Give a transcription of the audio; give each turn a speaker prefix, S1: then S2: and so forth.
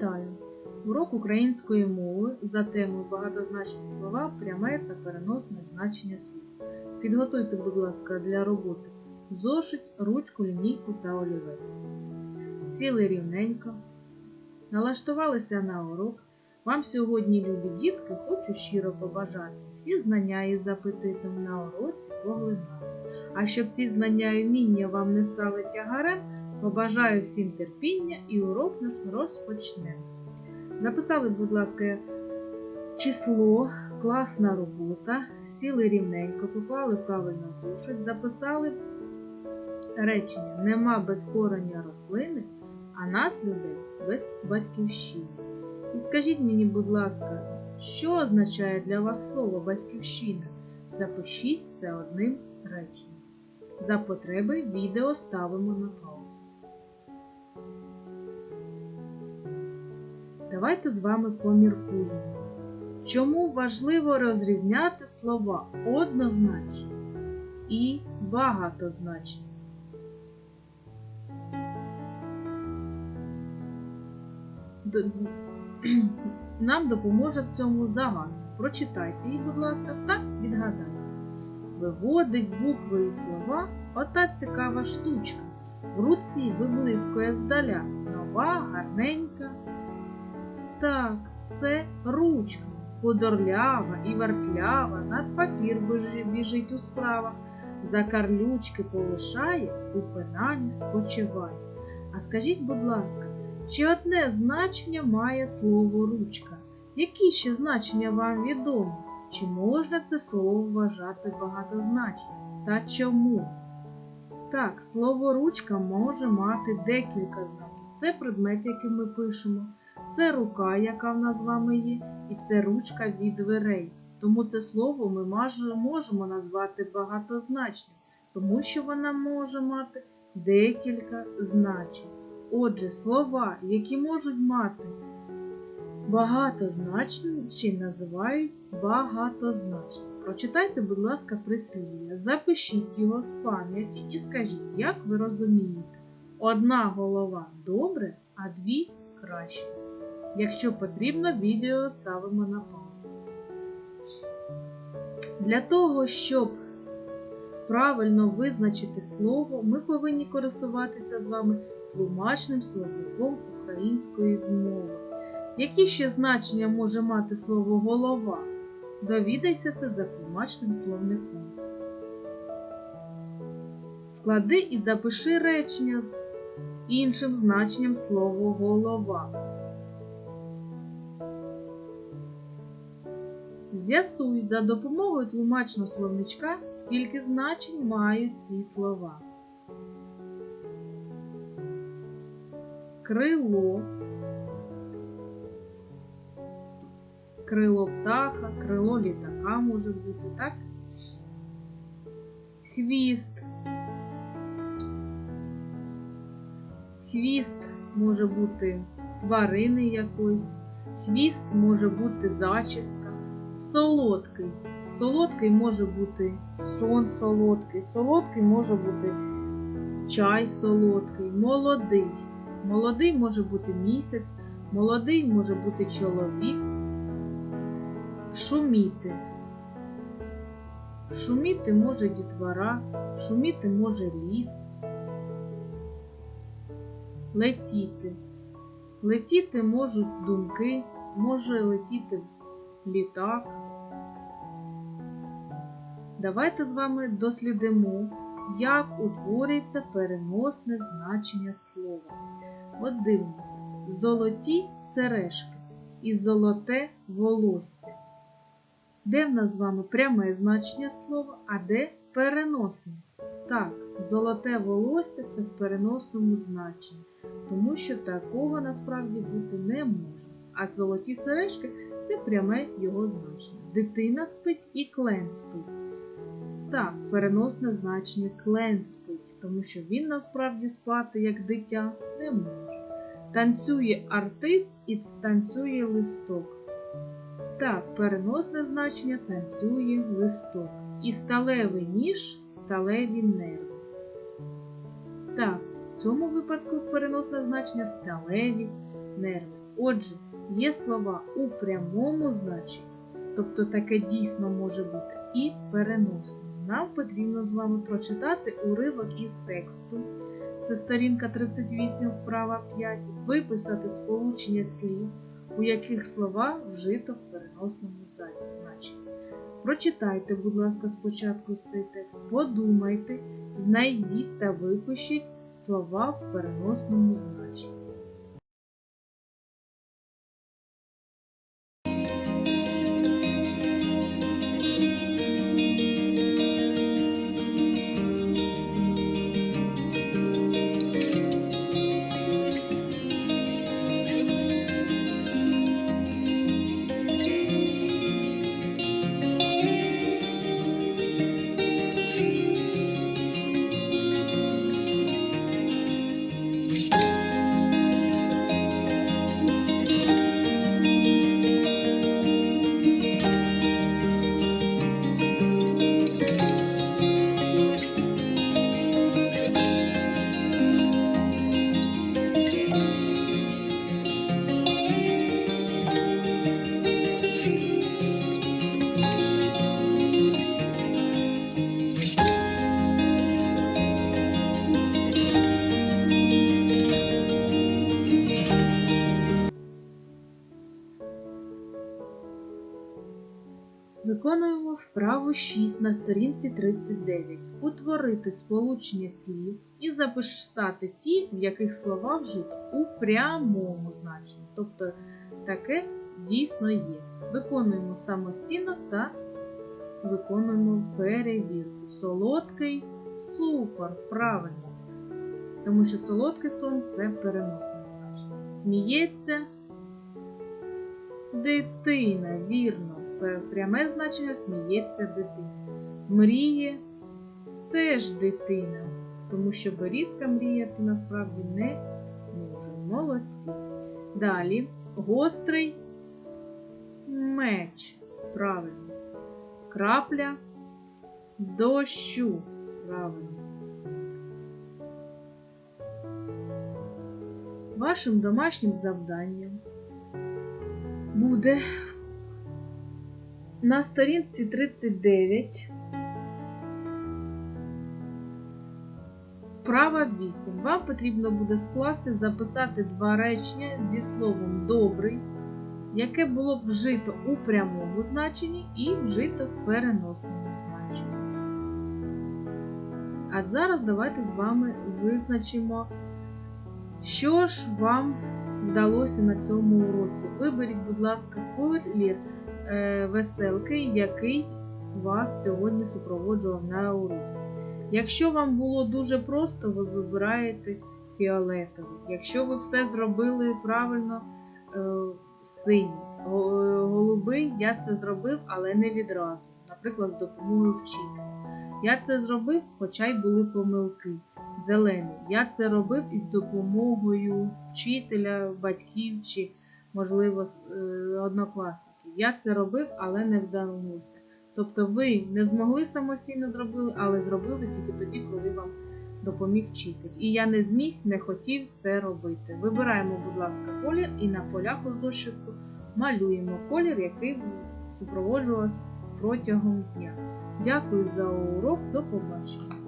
S1: Вітаю! Урок української мови за темою багатозначні слова, пряме та переносне значення слів. Підготуйте, будь ласка, для роботи зошит, ручку, лінійку та олівець. Сіли рівненько, налаштувалися на урок. Вам сьогодні, любі дітки, хочу щиро побажати всі знання із апетитом на уроці поглинати. А щоб ці знання і вміння вам не стали тягарем, побажаю всім терпіння і урок наш розпочнемо. Записали, будь ласка, число, класна робота, сіли рівненько, поклали правильно зошит, записали речення нема без корення рослини, а нас людей без батьківщини. І скажіть мені, будь ласка, що означає для вас слово батьківщина? Запишіть це одним реченням. За потреби відео ставимо на паузу. Давайте з вами поміркуємо. Чому важливо розрізняти слова однозначні і багатозначні? Нам допоможе в цьому загадка. Прочитайте її, будь ласка, та відгадайте. Виводить букви і слова ота цікава штучка. В руці виблискує здаля нова, гарненька. Так, це ручка, худорлява і вертлява, над папір біжить у справах, за карлючки полишає, у пеналі спочиває. А скажіть, будь ласка, чи одне значення має слово ручка? Які ще значення вам відомі? Чи можна це слово вважати багатозначним? Та чому? Так, слово ручка може мати декілька знаків. Це предмет, який ми пишемо, це рука, яка в нас з вами є, і це ручка від дверей. Тому це слово ми можемо назвати багатозначним, тому що вона може мати декілька значень. Отже, слова, які можуть мати багатозначні, називають багатозначні. Прочитайте, будь ласка, прислів'я, запишіть його з пам'яті і скажіть, як ви розумієте, одна голова добре, а дві краще. Якщо потрібно, відео ставимо на паузу. Для того, щоб правильно визначити слово, ми повинні користуватися з вами тлумачним словником української мови. Які ще значення може мати слово голова? Довідайся це за тлумачним словником. Склади і запиши речення з іншим значенням слова голова. З'ясуй за допомогою тлумачного словничка, скільки значень мають ці слова. Крило, крило птаха, крило літака може бути, так? Хвіст. Хвіст може бути тварини якоїсь, хвіст може бути зачіска, солодкий. Солодкий може бути сон солодкий, солодкий може бути чай солодкий, молодий. Молодий може бути місяць, молодий може бути чоловік. Шуміти. Шуміти може дітвора, шуміти може ліс. Летіти. Летіти можуть думки, може летіти літак. Давайте з вами дослідимо, як утворюється переносне значення слова. От дивимося. Золоті сережки і золоте волосся. Де в нас з вами пряме значення слова, а де переносне? Так, золоте волосся це в переносному значенні, тому що такого насправді бути не може. А золоті сережки це пряме його значення. Дитина спить і клен спить. Так, переносне значення клен спить, тому що він насправді спати як дитя не може. Танцює артист і танцює листок. Так, переносне значення танцює листок. І сталевий ніж сталеві нерви. Так, в цьому випадку переносне значення сталеві нерви. Отже, є слова у прямому значенні, тобто таке дійсно може бути, і переносному. Нам потрібно з вами прочитати уривок із тексту. Це сторінка 38, вправа 5, виписати сполучення слів, у яких слова вжито в переносному значенні. Прочитайте, будь ласка, спочатку цей текст, подумайте, знайдіть та випишіть слова в переносному значенні. Виконуємо вправу 6 на сторінці 39. Утворити сполучення слів і записати ті, в яких слова вжито у прямому значенні. Тобто таке дійсно є. Виконуємо самостійно та виконуємо перевірку. Солодкий супер, правильно. Тому що солодкий сон це переносне значення. Сміється дитина, вірно. Пряме значення сміється дитина. Мріє теж дитина, тому що берізка мріяти насправді не може. Молодці. Далі гострий меч. Правильно. Крапля дощу. Правильно. Вашим домашнім завданням буде на сторінці 39, вправа 8. Вам потрібно буде скласти, записати два речення зі словом добрий, яке було б вжито у прямому значенні і вжито в переносному значенні. А зараз давайте з вами визначимо, що ж вам вдалося на цьому уроці. Виберіть, будь ласка, колір веселки, який вас сьогодні супроводжував на уроці. Якщо вам було дуже просто, ви вибираєте фіолетовий. Якщо ви все зробили правильно, синій. Голубий я це зробив, але не відразу. Наприклад, з допомогою вчителя. Я це зробив, хоча й були помилки. Зелений. Я це робив із допомогою вчителя, батьків чи, можливо, однокласників. Я це робив, але не вдалося. Тобто ви не змогли самостійно зробити, але зробили тільки тоді, коли вам допоміг вчитель. І я не зміг, не хотів це робити. Вибираємо, будь ласка, колір і на полях зошитку малюємо колір, який супроводжував протягом дня. Дякую за урок, до побачення!